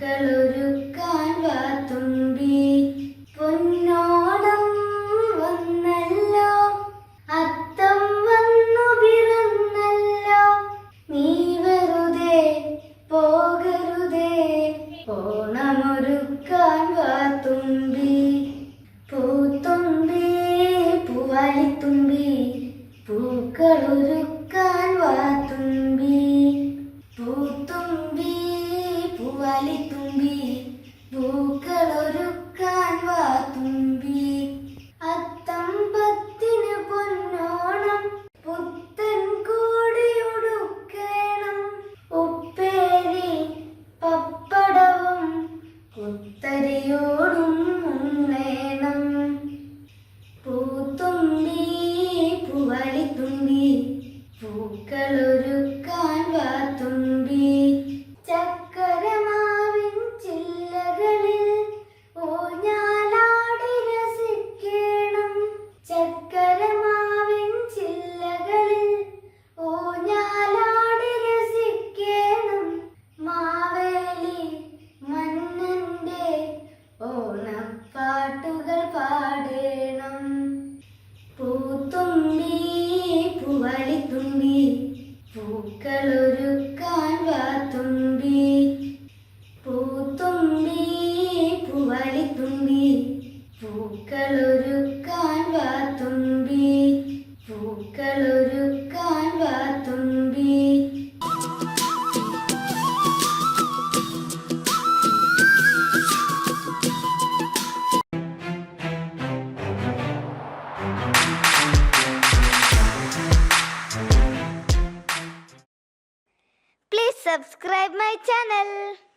മക്കളൊരുക്കാൻ വാത്തുമ്പി പൊന്നോണം വന്നല്ലോ. അത്തം വന്നു പിറന്നല്ലോ. നീ വെറുതെ പോകരുതേ പോ പൂവാലിത്തുമ്പി പൂക്കളൊരുക്കാൻ വാ തുമ്പി. അത്തമ്പത്തിന് പൊന്നോണം പുത്തൻ കോടിയൊടുക്കണം ഉപ്പേരി പപ്പടവും കുത്തരിയോടും മുന്നേ പൂക്കളൊരുക്കാൻ വാത്തുമ്പി പൂക്കളൊരുക്കാൻ തുമ്പി Please subscribe my channel.